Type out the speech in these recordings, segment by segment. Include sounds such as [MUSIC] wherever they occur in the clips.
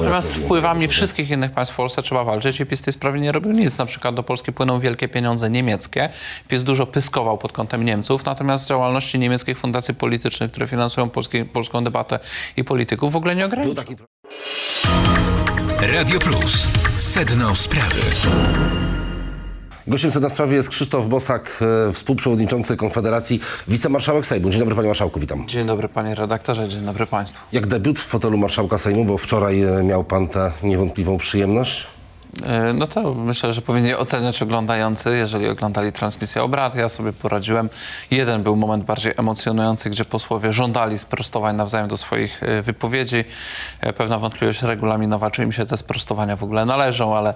natomiast mówię, wpływami wszystkich innych państw w Polsce trzeba walczyć i PiS w tej sprawie nie robił nic. Na przykład do Polski płyną wielkie pieniądze niemieckie. PiS dużo pyskował pod kątem Niemców, natomiast działalności niemieckich fundacji politycznych, które finansują polskie, polską debatę i polityków w ogóle nie Był ograniczył. taki Radio Plus. Sedno sprawy. Gościem sedna sprawy jest Krzysztof Bosak, e, współprzewodniczący Konfederacji, wicemarszałek Sejmu. Dzień dobry panie marszałku, witam. Dzień dobry panie redaktorze, dzień dobry państwu. Jak debiut w fotelu marszałka Sejmu, bo wczoraj e, miał pan tę niewątpliwą przyjemność. E, No to myślę, że powinni oceniać oglądający, jeżeli oglądali transmisję obrad. Ja sobie poradziłem. Jeden był moment bardziej emocjonujący, gdzie posłowie żądali sprostowań nawzajem do swoich e, wypowiedzi. E, Pewna wątpliwość regulaminowa, czy im się te sprostowania w ogóle należą, ale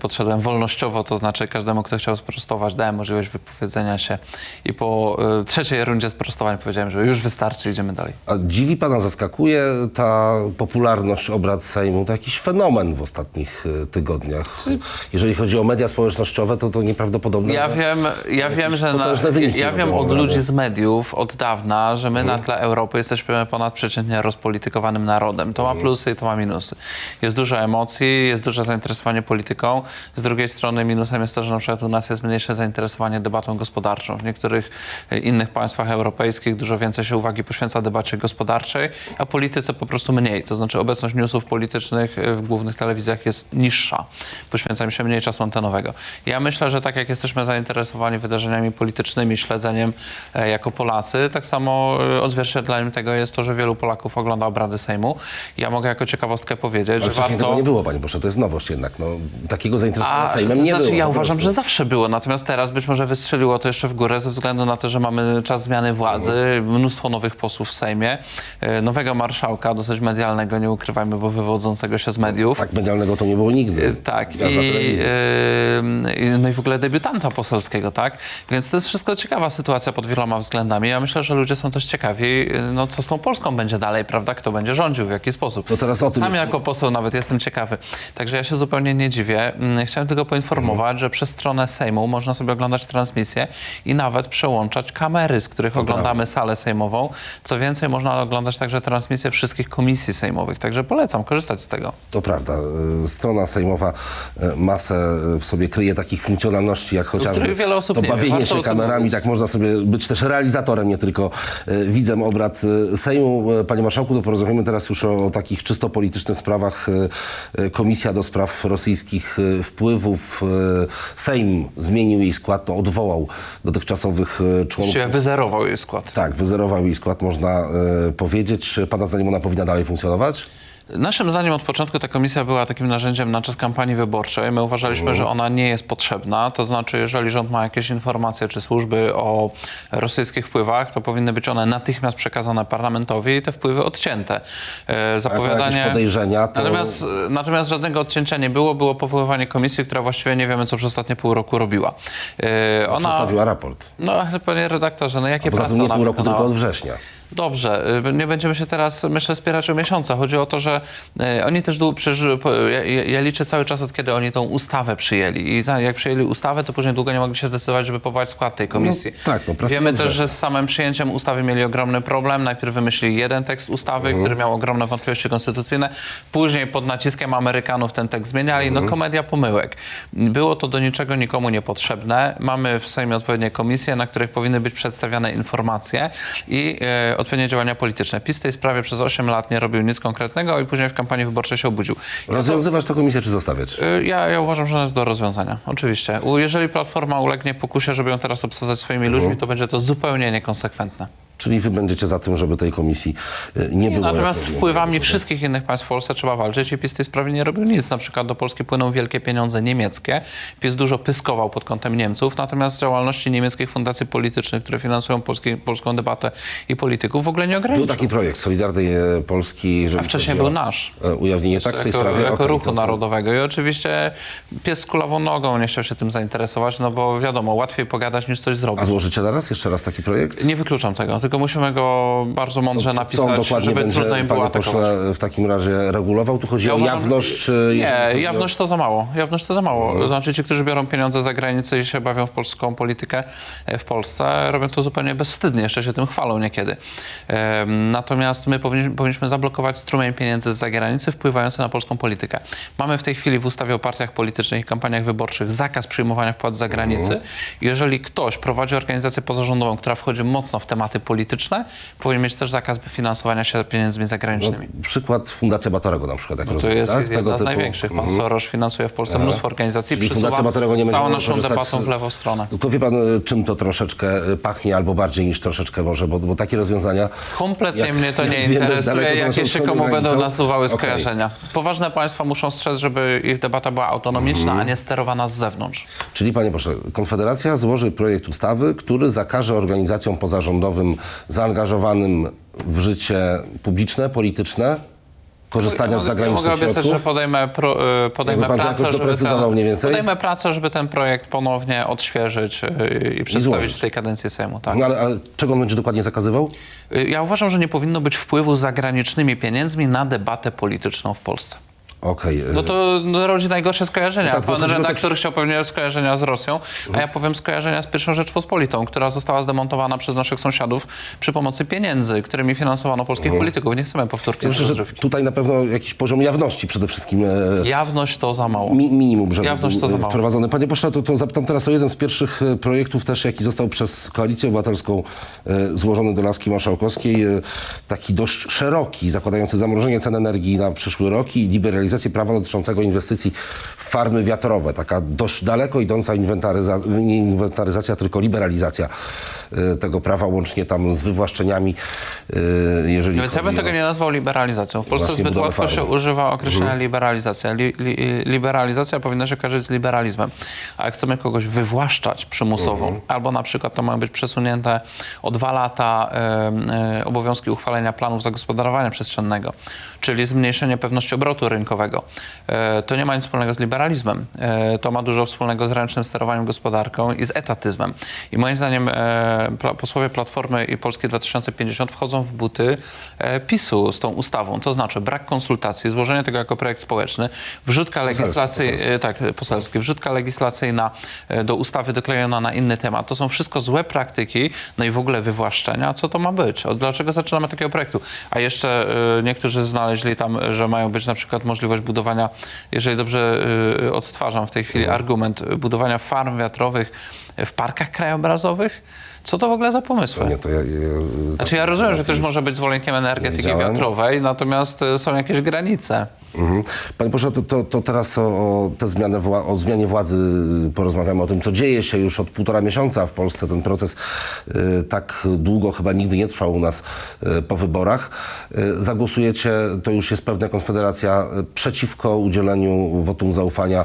podszedłem wolnościowo, to znaczy każdemu, kto chciał sprostować, dałem możliwość wypowiedzenia się i po trzeciej rundzie sprostowań powiedziałem, że już wystarczy, idziemy dalej. A dziwi pana, zaskakuje ta popularność obrad Sejmu, to jakiś fenomen w ostatnich e, tygodniach. Jeżeli chodzi o media społecznościowe, to to nieprawdopodobne. Ja wiem, ja wiem, że na, ja wiem od ludzi z mediów od dawna, że my na tle Europy jesteśmy ponadprzeciętnie rozpolitykowanym narodem. To ma plusy i to ma minusy. Jest dużo emocji, jest duże zainteresowanie polityką. Z drugiej strony minusem jest to, że na przykład u nas jest mniejsze zainteresowanie debatą gospodarczą. W niektórych e, innych państwach europejskich dużo więcej się uwagi poświęca debacie gospodarczej, a polityce po prostu mniej. To znaczy obecność newsów politycznych e, w głównych telewizjach jest niższa. Poświęca im się mniej czasu antenowego. Ja myślę, że tak jak jesteśmy zainteresowani wydarzeniami politycznymi, śledzeniem e, jako Polacy, tak samo e, odzwierciedleniem tego jest to, że wielu Polaków ogląda obrady Sejmu. Ja mogę jako ciekawostkę powiedzieć, Ale że wcześniej warto... tego nie było, panie proszę, to jest nowość jednak. No, takiego zainteresowania Sejmem to nie znaczy, było. ja uważam, że zawsze było, natomiast teraz być może wystrzeliło to jeszcze w górę ze względu na to, że mamy czas zmiany władzy, mnóstwo nowych posłów w Sejmie, e, nowego marszałka, dosyć medialnego, nie ukrywajmy, bo wywodzącego się z mediów. Tak medialnego to nie było nigdy. Tak, i, yy, no i w ogóle debiutanta poselskiego, tak? Więc to jest wszystko ciekawa sytuacja pod wieloma względami. Ja myślę, że ludzie są też ciekawi, no co z tą Polską będzie dalej, prawda? Kto będzie rządził, w jaki sposób. To teraz o tym Sam już- jako poseł nawet jestem ciekawy. Także ja się zupełnie nie dziwię. Mm, Chciałem tylko poinformować, że przez stronę Sejmu można sobie oglądać transmisję i nawet przełączać kamery, z których oglądamy salę sejmową. Co więcej, można oglądać także transmisję wszystkich komisji sejmowych. Także polecam korzystać z tego. To prawda. y, Strona sejmowa y, masę w sobie kryje takich funkcjonalności, jak chociażby to nie wie. bawienie się kamerami. Tak można sobie być też realizatorem, nie tylko y, widzem obrad y, Sejmu. Panie Marszałku, to porozmawiamy teraz już o, takich czysto politycznych sprawach. Komisja do spraw rosyjskich wpływów. Sejm zmienił jej skład, no, odwołał dotychczasowych członków. Właściwie wyzerował jej skład. Tak, wyzerował jej skład, można powiedzieć. Pana zdaniem ona powinna dalej funkcjonować? Naszym zdaniem od początku ta komisja była takim narzędziem na czas kampanii wyborczej. My uważaliśmy, że ona nie jest potrzebna. To znaczy, jeżeli rząd ma jakieś informacje czy służby o rosyjskich wpływach, to powinny być one natychmiast przekazane parlamentowi i te wpływy odcięte. E, Zapowiadanie... podejrzenia, to- Natomiast, natomiast żadnego odcięcia nie było. Było powoływanie komisji, która właściwie nie wiemy, co przez ostatnie pół roku robiła. E, Ona... Przedstawiła raport. No, ale panie redaktorze, no jakie prace nie pół roku, wykonała? tylko od września. Dobrze, y, nie będziemy się teraz, myślę, spierać o miesiące. Chodzi o to, że y, oni też dłu- przecież, ja, ja liczę cały czas od kiedy oni tą ustawę przyjęli. I jak przyjęli ustawę, to później długo nie mogli się zdecydować, żeby powołać skład tej komisji. No tak, no, Wiemy też, że z samym przyjęciem ustawy mieli ogromny problem. Najpierw wymyślili jeden tekst ustawy, Mhm. który miał ogromne wątpliwości konstytucyjne. Później pod naciskiem Amerykanów ten tekst zmieniali. Mhm. No komedia pomyłek. Było to do niczego nikomu niepotrzebne. Mamy w Sejmie odpowiednie komisje, na których powinny być przedstawiane informacje i e, odpowiednie działania polityczne. PiS w tej sprawie przez 8 lat nie robił nic konkretnego i później w kampanii wyborczej się obudził. Ja, to, Rozwiązywać tę komisję czy zostawiać? y, ja, ja uważam, że ona jest do rozwiązania. Oczywiście. Jeżeli Platforma ulegnie pokusie, żeby ją teraz obsadzać swoimi Mhm. ludźmi, to będzie to zupełnie niekonsekwentne. Czyli wy będziecie za tym, żeby tej komisji y, nie było. Natomiast z wpływami wszystkich innych państw w Polsce trzeba walczyć i PiS w tej sprawie nie robił nic. Na przykład do Polski płyną wielkie pieniądze niemieckie. PiS dużo pyskował pod kątem Niemców, natomiast działalności niemieckich fundacji politycznych, które finansują polskie, polską debatę i polityków w ogóle nie Był ograniczył. taki projekt Solidarnej e, Polski, żeby A wcześniej był nasz. Ujawnienie tak w tej jako, sprawie. jako Okej, ruchu to- to- narodowego. I oczywiście pies z kulawą nogą nie chciał się tym zainteresować, no bo wiadomo, łatwiej pogadać niż coś zrobić. A złożycie teraz jeszcze raz taki projekt? Nie wykluczam tego, tylko tylko musimy go bardzo mądrze on napisać, dokładnie żeby będzie, trudno im było atakować. w takim razie regulował? Tu chodzi Ja o uważam, jawność? Nie, jawność to za mało. Jawność to za mało. Mhm. Znaczy ci, którzy biorą pieniądze za granicę i się bawią w polską politykę e, w Polsce, robią to zupełnie bezwstydnie, jeszcze się tym chwalą niekiedy. Natomiast my powinniśmy, powinniśmy zablokować strumień pieniędzy z zagranicy wpływający na polską politykę. Mamy w tej chwili w ustawie o partiach politycznych i kampaniach wyborczych zakaz przyjmowania wpłat z zagranicy. Mhm. Jeżeli ktoś prowadzi organizację pozarządową, która wchodzi mocno w tematy polityczne, powinien mieć też zakaz finansowania się pieniędzmi zagranicznymi. Przykład Fundacja Batorego na przykład. Jak To rozumiem, jest tak? jedna Tego z typu- największych. Pan Mhm. Soros finansuje w Polsce mnóstwo organizacji, Czyli Fundacja Batorego nie całą naszą debatą w lewą stronę. Tylko wie pan, y, czym to troszeczkę y, pachnie, albo bardziej niż troszeczkę może, bo, bo takie rozwiązania... Kompletnie jak- mnie to nie [LAUGHS] wiemy, interesuje, jakie się komu będą granicą. nasuwały Okej. skojarzenia. Poważne państwa muszą strzec, żeby ich debata była autonomiczna, Mhm. a nie sterowana z zewnątrz. Czyli panie pośle, Konfederacja złoży projekt ustawy, który zakaże organizacjom pozarządowym zaangażowanym w życie publiczne, polityczne korzystania z Ja mogę zagranicznych obiecać, że środków. podejmę, pro, y, podejmę pracę, żeby ten, podejmę pracę, żeby ten projekt ponownie odświeżyć y, i przedstawić złożyć. w tej kadencji Sejmu. Tak. No ale, ale czego on będzie dokładnie zakazywał? Y, Ja uważam, że nie powinno być wpływu zagranicznymi pieniędzmi na debatę polityczną w Polsce. Okej. y, No to no, rodzi najgorsze skojarzenia. No tak, Pan redaktor chciał pewnie skojarzenia z Rosją, a ja powiem skojarzenia z pierwszą Rzeczpospolitą, która została zdemontowana przez naszych sąsiadów przy pomocy pieniędzy, którymi finansowano polskich polityków. Nie chcemy powtórki Myślę, że tutaj na pewno jakiś poziom jawności przede wszystkim e, Jawność to za mało. mi, minimum, żeby Jawność to za był mało. wprowadzony. Panie pośle, to, to zapytam teraz o jeden z pierwszych e, projektów też, jaki został przez Koalicję Obywatelską e, złożony do Laski Marszałkowskiej. E, taki dość szeroki, zakładający zamrożenie cen energii na przyszły rok i liberalizację prawa dotyczącego inwestycji w farmy wiatrowe. Taka dość daleko idąca inwentaryza, nie inwentaryzacja, tylko liberalizacja e, tego prawa, łącznie tam z wywłaszczeniami, e, jeżeli Więc ja bym tego nie nazwał liberalizacją. W Polsce zbyt łatwo się farmy. Mhm. używa określenia liberalizacja. Li, li, liberalizacja powinna się kojarzyć z liberalizmem. A jak chcemy kogoś wywłaszczać przymusowo, Mhm. albo na przykład to mają być przesunięte o dwa lata e, e, obowiązki uchwalenia planów zagospodarowania przestrzennego, czyli zmniejszenie pewności obrotu rynkowego, e, to nie ma nic wspólnego z liberalizmem. E, to ma dużo wspólnego z ręcznym sterowaniem gospodarką i z etatyzmem. I moim zdaniem e, posłowie Platformy i Polski 2050 wchodzą w buty PiSu z tą ustawą. To znaczy brak konsultacji, złożenie tego jako projekt społeczny, wrzutka legislacji, e, tak, poselski, wrzutka legislacyjna do ustawy doklejona na inny temat. To są wszystko złe praktyki, no i w ogóle wywłaszczenia. Co to ma być? Dlaczego zaczynamy takiego projektu? A jeszcze niektórzy znaleźli tam, że mają być na przykład możliwość budowania, jeżeli dobrze e, odtwarzam w tej chwili argument, e, budowania farm wiatrowych w parkach krajobrazowych. Co to w ogóle za pomysły? Nie, to ja, ja, Znaczy ja rozumiem, że ktoś może być zwolennikiem energetyki wiatrowej, natomiast e, są jakieś granice. Mhm. Panie pośle, to, to, to teraz o, o, tę zmianę wła- o zmianie władzy porozmawiamy, o tym, co dzieje się już od półtora miesiąca w Polsce. Ten proces y, tak długo chyba nigdy nie trwał u nas y, po wyborach. Y, zagłosujecie, to już jest pewna konfederacja, y, przeciwko udzieleniu wotum zaufania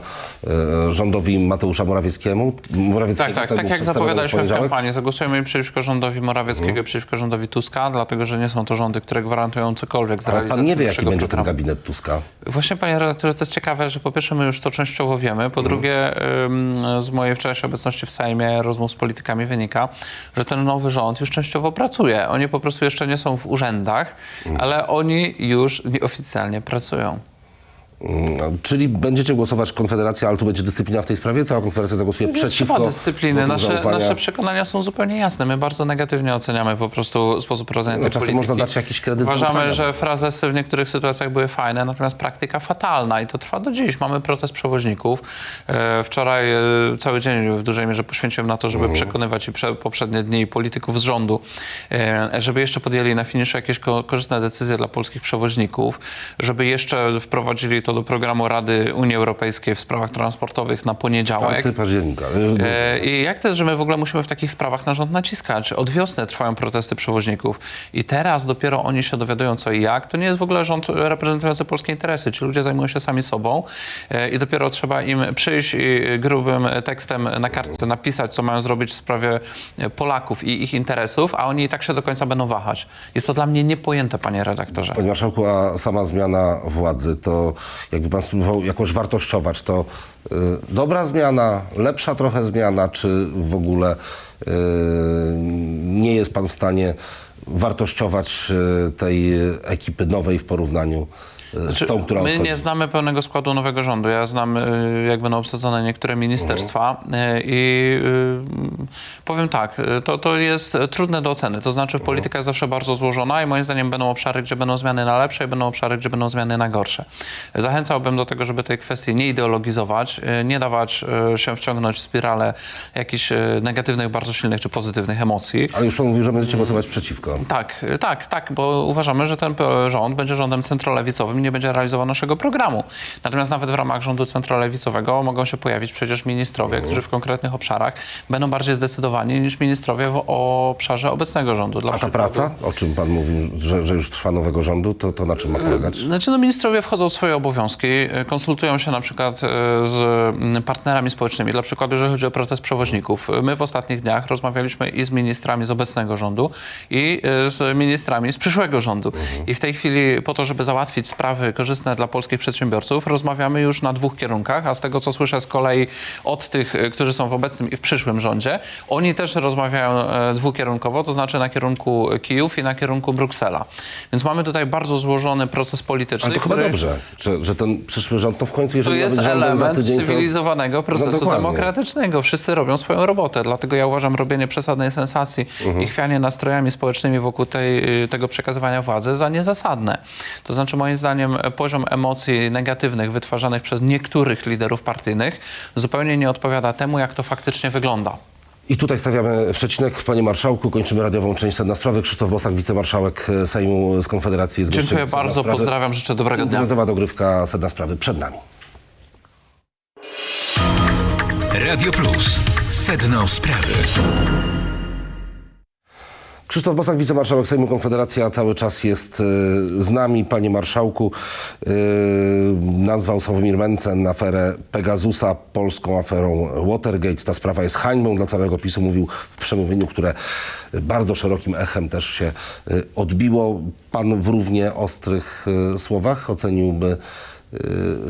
y, rządowi Mateusza Morawieckiemu. Morawieckiego Tak, tak, tak jak zapowiadaliśmy w. Mhm. kampanii. Zagłosujemy przeciwko rządowi Morawieckiego, przeciwko rządowi Tuska, dlatego że nie są to rządy, które gwarantują cokolwiek z Ale realizacji pan nie wie, jaki będzie ten programu. gabinet Tuska. Właśnie, panie redaktorze, to jest ciekawe, że po pierwsze my już to częściowo wiemy, po drugie ym, z mojej wczorajszej obecności w Sejmie, rozmów z politykami wynika, że ten nowy rząd już częściowo pracuje. Oni po prostu jeszcze nie są w urzędach, ale oni już nieoficjalnie pracują. Mm, Czyli będziecie głosować Konfederacja, ale tu będzie dyscyplina w tej sprawie? Cała Konfederacja zagłosuje przeciwko Trzeba dyscypliny. Nasze, zaufania? nasze przekonania są zupełnie jasne. My bardzo negatywnie oceniamy po prostu sposób prowadzenia No, tej czasem polityki. można dać jakiś kredyt Uważamy, że frazesy w niektórych sytuacjach były fajne, natomiast praktyka fatalna i to trwa do dziś. Mamy protest przewoźników. E, Wczoraj e, cały dzień w dużej mierze poświęciłem na to, żeby Mhm. przekonywać i prze, poprzednie dni polityków z rządu, e, żeby jeszcze podjęli na finiszu jakieś ko- korzystne decyzje dla polskich przewoźników, żeby jeszcze wprowadzili to do programu Rady Unii Europejskiej w sprawach transportowych na poniedziałek. 4 października. E, I jak to jest, że my w ogóle musimy w takich sprawach na rząd naciskać? Od wiosny trwają protesty przewoźników i teraz dopiero oni się dowiadują co i jak. To nie jest w ogóle rząd reprezentujący polskie interesy. Ci ludzie zajmują się sami sobą e, i dopiero trzeba im przyjść i grubym tekstem na kartce napisać, co mają zrobić w sprawie e, Polaków i ich interesów, a oni i tak się do końca będą wahać. Jest to dla mnie niepojęte, panie redaktorze. Panie Marszałku, a sama zmiana władzy, to jakby pan spróbował jakoś wartościować, to y, dobra zmiana, lepsza trochę zmiana, czy w ogóle y, nie jest pan w stanie wartościować e, tej ekipy nowej w porównaniu e, z tą, która My odchodzi? nie znamy pełnego składu nowego rządu. Ja znam, y, jak będą obsadzone niektóre ministerstwa y, i powiem tak, to, to jest trudne do oceny. To znaczy polityka jest zawsze bardzo złożona i moim zdaniem będą obszary, gdzie będą zmiany na lepsze i będą obszary, gdzie będą zmiany na gorsze. Zachęcałbym do tego, żeby tej kwestii nie ideologizować, nie dawać się wciągnąć w spiralę jakichś negatywnych, bardzo silnych czy pozytywnych emocji. Ale już pan mówił, że będziecie głosować przeciwko. Tak, tak, tak, bo uważamy, że ten rząd będzie rządem centrolewicowym nie będzie realizował naszego programu. Natomiast nawet w ramach rządu centrolewicowego mogą się pojawić przecież ministrowie, którzy w konkretnych obszarach będą bardziej zdecydowani niż ministrowie w obszarze obecnego rządu. Dla A ta praca, o czym pan mówił, że, że już trwa nowego rządu, to, to na czym ma polegać? Znaczy, no, ministrowie wchodzą w swoje obowiązki, e, konsultują się na przykład e, z partnerami społecznymi. Dla przykładu, jeżeli chodzi o protest przewoźników. My w ostatnich dniach rozmawialiśmy i z ministrami z obecnego rządu, i e, z ministrami z przyszłego rządu. I w tej chwili po to, żeby załatwić sprawy korzystne dla polskich przedsiębiorców, rozmawiamy już na dwóch kierunkach, a z tego, co słyszę z kolei od tych, e, którzy są w obecnym i w przyszłym rządzie, oni też rozmawiają e, dwukierunkowo, to znaczy na kierunku Kijów i na kierunku Bruksela. Więc mamy tutaj bardzo złożony proces polityczny. Ale to chyba który- dobrze, że, że ten przyszły rząd, no w końcu, To jeżeli ma jest rządem za element tydzień, to... cywilizowanego procesu dokładnie. demokratycznego. Wszyscy robią swoją robotę. Dlatego ja uważam robienie przesadnej sensacji Mhm. i chwianie nastrojami społecznymi wokół tej, y, tego przekazywania władzy za niezasadne. To znaczy moim zdaniem e, poziom emocji negatywnych wytwarzanych przez niektórych liderów partyjnych zupełnie nie odpowiada temu, jak to faktycznie wygląda. I tutaj stawiamy przecinek. Panie Marszałku, kończymy radiową część Sedna Sprawy. Krzysztof Bosak, wicemarszałek Sejmu z Konfederacji. gościem Dziękuję bardzo, Sprawy. pozdrawiam, życzę dobrego dnia. Internetowa dogrywka Sedna Sprawy przed nami. Radio Plus. Sedno sprawy. Krzysztof Bosak, wicemarszałek Sejmu Konfederacja, cały czas jest e, z nami. Panie marszałku, e, nazwał Sławomir Mencen aferę Pegasusa polską aferą Watergate. Ta sprawa jest hańbą dla całego PiSu, mówił w przemówieniu, które bardzo szerokim echem też się e, odbiło. Pan w równie ostrych słowach oceniłby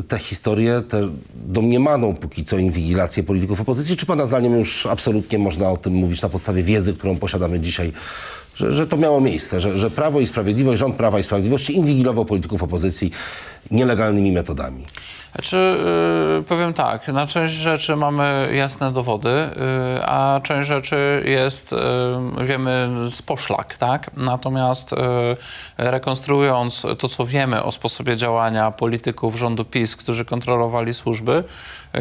tę historię, tę domniemaną póki co inwigilację polityków opozycji, czy Pana zdaniem już absolutnie można o tym mówić na podstawie wiedzy, którą posiadamy dzisiaj, że, że to miało miejsce, że, że Prawo i Sprawiedliwość, rząd Prawa i Sprawiedliwości inwigilował polityków opozycji nielegalnymi metodami? Znaczy, yy, powiem tak, na część rzeczy mamy jasne dowody, yy, a część rzeczy jest, yy, wiemy, z poszlak, tak? Natomiast rekonstruując to, co wiemy o sposobie działania polityków rządu PiS, którzy kontrolowali służby,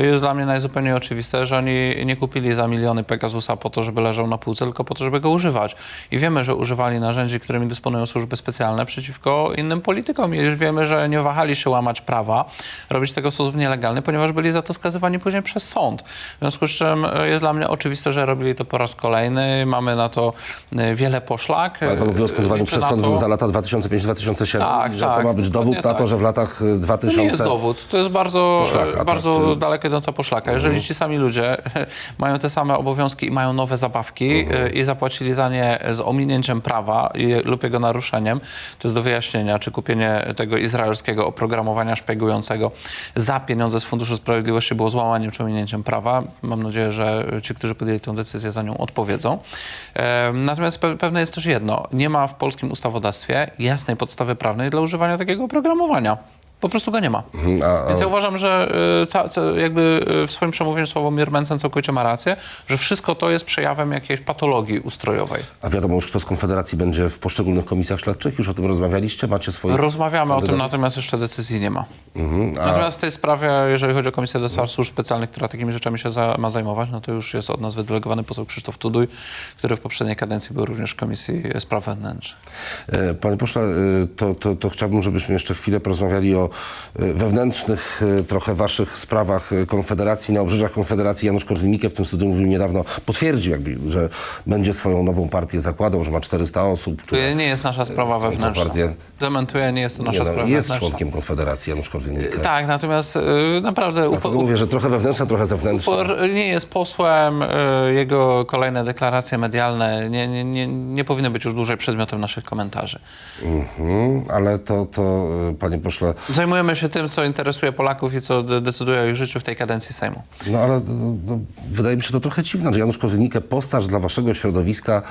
jest dla mnie najzupełniej oczywiste, że oni nie kupili za miliony Pegasusa po to, żeby leżał na półce, tylko po to, żeby go używać. I wiemy, że używali narzędzi, którymi dysponują służby specjalne przeciwko innym politykom. I wiemy, że nie wahali się łamać prawa, robić tego w sposób nielegalny, ponieważ byli za to skazywani później przez sąd. W związku z czym e, jest dla mnie oczywiste, że robili to po raz kolejny. Mamy na to e, wiele poszlak. Ale Pan mówi o skazywaniu przez sąd to- za lata 2005-2007, Tak, że tak, to ma być dowód na to, tak. że w latach y, To 2000... nie jest dowód. To jest bardzo, Poszlaka, tak, bardzo czy- Mhm. Idąca poszlaka. Jeżeli ci sami ludzie [LAUGHS] mają te same obowiązki i mają nowe zabawki Mhm. y, i zapłacili za nie z ominięciem prawa lub jego naruszeniem, to jest do wyjaśnienia, czy kupienie tego izraelskiego oprogramowania szpiegującego za pieniądze z Funduszu Sprawiedliwości było złamaniem czy ominięciem prawa. Mam nadzieję, że ci, którzy podjęli tę decyzję, za nią odpowiedzą. Em, Natomiast pe- pewne jest też jedno. Nie ma w polskim ustawodawstwie jasnej podstawy prawnej dla używania takiego oprogramowania. Po prostu go nie ma. Mhm, A, Więc ja uważam, że y, ca, ca, jakby y, w swoim przemówieniu Sławomir Mencen całkowicie ma rację, że wszystko to jest przejawem jakiejś patologii ustrojowej. A wiadomo już, kto z Konfederacji będzie w poszczególnych komisjach śledczych? Już o tym rozmawialiście? Macie swoje... Rozmawiamy o tym, natomiast jeszcze decyzji nie ma. Mhm, a Natomiast w tej sprawie, jeżeli chodzi o Komisję do Spraw Służb Specjalnych, która takimi rzeczami się za, ma zajmować, no to już jest od nas wydelegowany poseł Krzysztof Tuduj, który w poprzedniej kadencji był również w Komisji Spraw Wewnętrznych. E, Panie pośle, e, to, to, to chciałbym, żebyśmy jeszcze chwilę porozmawiali o e, wewnętrznych trochę waszych sprawach Konfederacji. Na obrzeżach Konfederacji Janusz Korwin-Mikke w tym studium mówił niedawno, potwierdził jakby, że będzie swoją nową partię zakładał, że ma 400 osób. To nie jest nasza sprawa wewnętrzna. partię- Dementuję, nie jest to nasza Nie, no, sprawa jest wewnętrzna. członkiem Konfederacji Janusz Korwin-Mikke. Tak, natomiast y, naprawdę... Dlatego mówię, że trochę wewnętrzna, trochę zewnętrzna. Upor nie jest posłem, y, jego kolejne deklaracje medialne nie, nie, nie, nie powinny być już dłużej przedmiotem naszych komentarzy. Mhm, ale to, to, e, panie pośle, Zajmujemy się tym, co interesuje Polaków i co de- decyduje o ich życiu w tej kadencji Sejmu. No ale no, wydaje mi się to trochę dziwne, że Janusz Korwin-Mikke postać dla waszego środowiska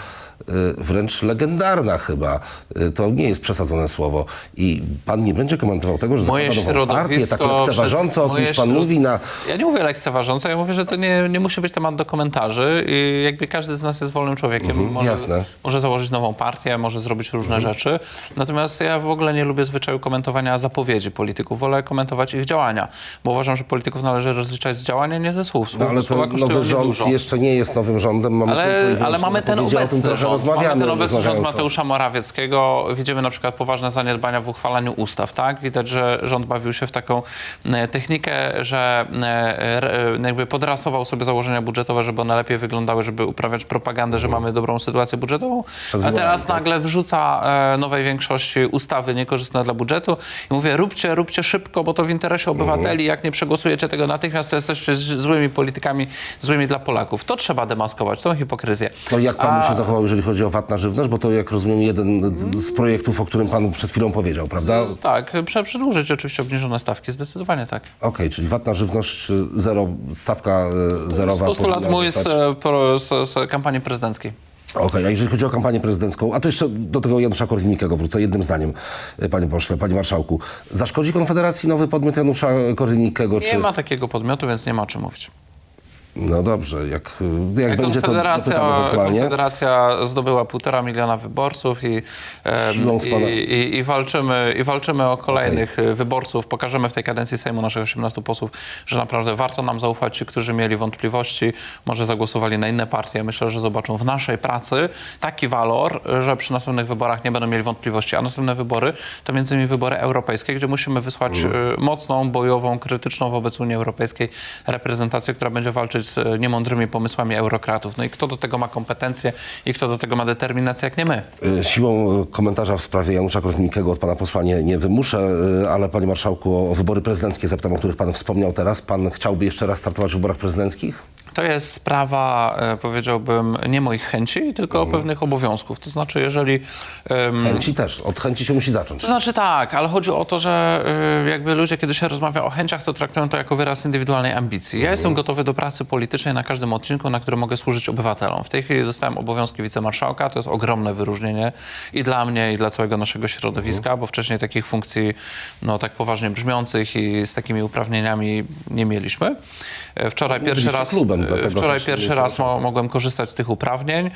y, wręcz legendarna chyba. Y, to nie jest przesadzone słowo. I pan nie będzie komentował tego, że Moje zakłada partię, tak lekceważąco o kimś pan mówi na... Ja nie mówię lekceważąco, ja mówię, że to nie, nie musi być temat do komentarzy i jakby każdy z nas jest wolnym człowiekiem. może, Mhm, jasne. Mhm. może założyć nową partię, może zrobić różne rzeczy. Natomiast ja w ogóle nie lubię zwyczaju komentowania zapowiedzi polityków. Wolę komentować ich działania, bo uważam, że polityków należy rozliczać z działania, nie ze słów. No ale to nowy rząd jeszcze nie jest nowym rządem. Mamy Ale, ale mamy ten obecny rząd. Mamy rozmawiamy, ten obecny rząd Mateusza Morawieckiego. Widzimy na przykład poważne zaniedbania w uchwalaniu ustaw. Tak? Widać, że rząd bawił się w taką e, technikę, że e, e, jakby podrasował sobie założenia budżetowe, żeby one lepiej wyglądały, żeby uprawiać propagandę, że mamy dobrą sytuację budżetową. A teraz nagle wrzuca nowej większości ustawy niekorzystne dla budżetu i mówię, róbcie, róbcie szybko, bo to w interesie obywateli. Jak nie przegłosujecie tego natychmiast, to jesteście złymi politykami, złymi dla Polaków. To trzeba demaskować, tą hipokryzję. No jak pan A- się zachował, jeżeli chodzi o VAT na żywność? Bo to, jak rozumiem, jeden z projektów, o którym pan przed chwilą powiedział, prawda? Tak, prze- przedłużyć oczywiście obniżone stawki, zdecydowanie tak. czyli VAT na żywność y, zero, stawka y, zerowa. Postulat mój z, zostać. e, pro- z, z kampanii prezydenckiej. Okej, a jeżeli chodzi o kampanię prezydencką, a to jeszcze do tego Janusza Korwin-Mikkego wrócę jednym zdaniem, y, panie pośle, panie marszałku. Zaszkodzi Konfederacji nowy podmiot Janusza Korwin-Mikkego? Nie ma takiego podmiotu, więc nie ma o czym mówić. No dobrze, jak, y, jak będzie to ewentualnie. Konfederacja zdobyła półtora miliona wyborców i, i, i, i, walczymy, i walczymy o kolejnych e, wyborców. Pokażemy w tej kadencji Sejmu naszych 18 posłów, że naprawdę warto nam zaufać. Ci, którzy mieli wątpliwości, może zagłosowali na inne partie. Myślę, że zobaczą w naszej pracy taki walor, że przy następnych wyborach nie będą mieli wątpliwości. A następne wybory to między innymi wybory europejskie, gdzie musimy wysłać e, mocną, bojową, krytyczną wobec Unii Europejskiej reprezentację, która będzie walczyć z e, niemądrymi pomysłami eurokratów. No i kto do tego ma kompetencje i kto do tego ma determinację, jak nie my. Y, Siłą komentarza w sprawie Janusza Korwin-Mikkego od pana posła nie, nie wymuszę, y, ale panie marszałku o, wybory prezydenckie zapytam, o których pan wspomniał teraz. Pan chciałby jeszcze raz startować w wyborach prezydenckich? To jest sprawa, e, powiedziałbym, nie moich chęci, tylko pewnych obowiązków. To znaczy, jeżeli... em, Chęci też. Od chęci się musi zacząć. To znaczy tak, ale chodzi o to, że jakby ludzie, kiedy się rozmawia o chęciach, to traktują to jako wyraz indywidualnej ambicji. Ja jestem gotowy do pracy politycznej na każdym odcinku, na którym mogę służyć obywatelom. W tej chwili dostałem obowiązki wicemarszałka, to jest ogromne wyróżnienie i dla mnie, i dla całego naszego środowiska, bo wcześniej takich funkcji no, tak poważnie brzmiących i z takimi uprawnieniami nie mieliśmy. E, Wczoraj pierwszy byliście raz, klubem, e, wczoraj pierwszy raz mo- mogłem korzystać z tych uprawnień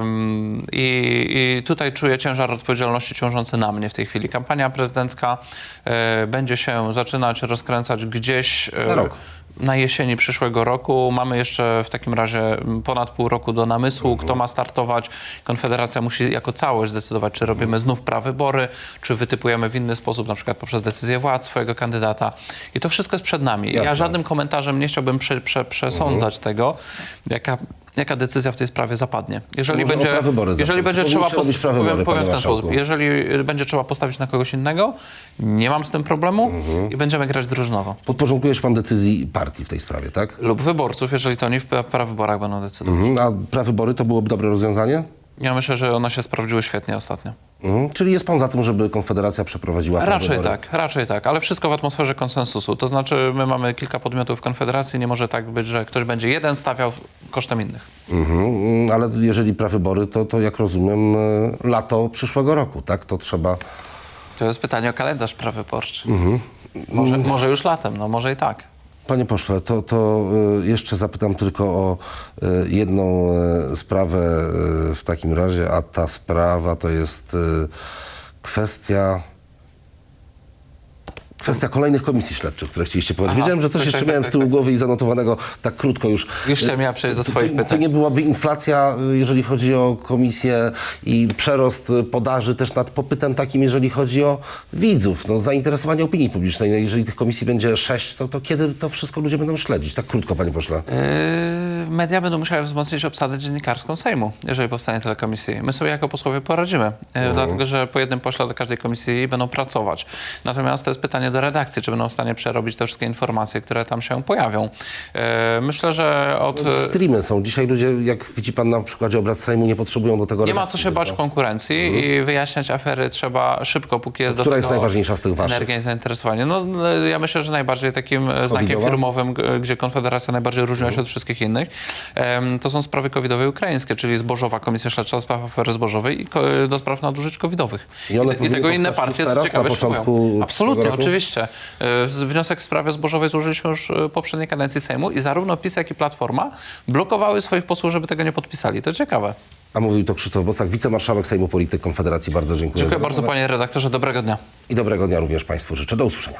Ym, i, i tutaj czuję ciężar odpowiedzialności ciążący na mnie w tej chwili. Kampania prezydencka e, będzie się zaczynać rozkręcać gdzieś e, Za rok. Na jesieni przyszłego roku. Mamy jeszcze w takim razie ponad pół roku do namysłu, kto ma startować. Konfederacja musi jako całość zdecydować, czy robimy znów prawybory, czy wytypujemy w inny sposób, na przykład poprzez decyzję władz swojego kandydata. I to wszystko jest przed nami. Ja Jasne. żadnym komentarzem nie chciałbym prze, prze, przesądzać tego, jaka, jaka decyzja w tej sprawie zapadnie. Jeżeli Może będzie, prawybory jeżeli będzie trzeba, prawybory, powiem, w ten sposób, jeżeli będzie trzeba postawić na kogoś innego, nie mam z tym problemu i będziemy grać drużynowo. Podporządkuje się pan decyzji partii w tej sprawie, tak? Lub wyborców, jeżeli to oni w pra- prawyborach będą decydować. Mhm. A prawybory to byłoby dobre rozwiązanie? Ja myślę, że one się sprawdziły świetnie ostatnio. Mhm. Czyli jest pan za tym, żeby Konfederacja przeprowadziła Raczej prawybory? tak, raczej tak, ale wszystko w atmosferze konsensusu. To znaczy, my mamy kilka podmiotów w Konfederacji, nie może tak być, że ktoś będzie jeden stawiał kosztem innych. Mhm. Mm, Ale jeżeli prawybory, to, to jak rozumiem e, lato przyszłego roku, tak? To trzeba... To jest pytanie o kalendarz prawyborczy. Może, może już latem, no może i tak. Panie pośle, to, to y, jeszcze zapytam tylko o y, jedną y, sprawę w takim razie, a ta sprawa to jest kwestia. Kwestia kolejnych komisji śledczych, które chcieliście powiedzieć. Aha, Wiedziałem, że coś tak, jeszcze tak, miałem tak, z tyłu [LAUGHS] głowy i zanotowanego tak krótko już. Już chciałem ja przejść do swoich to, to pytań. nie byłaby inflacja, y, jeżeli chodzi o komisję i przerost y, podaży też nad popytem takim, jeżeli chodzi o widzów, no, zainteresowanie opinii publicznej. No, jeżeli tych komisji będzie sześć, to, to kiedy to wszystko ludzie będą śledzić? Tak krótko, panie pośle. Yy, media będą musiały wzmocnić obsadę dziennikarską Sejmu, jeżeli powstanie tyle komisji. My sobie jako posłowie poradzimy, e, dlatego że po jednym pośle do każdej komisji będą pracować. Natomiast to jest pytanie do redakcji, czy będą w stanie przerobić te wszystkie informacje, które tam się pojawią. E, Myślę, że od... e, Streamy są. Dzisiaj ludzie, jak widzi pan na przykładzie obrad Sejmu, nie potrzebują do tego Nie ma redakcji co się bać tylko. konkurencji i wyjaśniać afery trzeba szybko, póki jest do Która jest tego najważniejsza z tych waszych? energia i zainteresowanie. No, ja myślę, że najbardziej takim znakiem firmowym, gdzie Konfederacja najbardziej różniła się od wszystkich innych, to są sprawy covidowe i ukraińskie, czyli zbożowa Komisja Śledcza do spraw afery zbożowej i do spraw nadużyć covidowych. I one I, powinny tego inne partie teraz, ciekawe na początku szykują. Absolutnie, oczywiście. E, Wniosek w sprawie zbożowej złożyliśmy już e, w poprzedniej kadencji Sejmu i zarówno PiS, jak i Platforma blokowały swoich posłów, żeby tego nie podpisali. To ciekawe. A mówił to Krzysztof Bosak, wicemarszałek Sejmu Polityk Konfederacji. Bardzo dziękuję. Dziękuję bardzo panie redaktorze, dobrego dnia. I dobrego dnia również Państwu życzę. Do usłyszenia.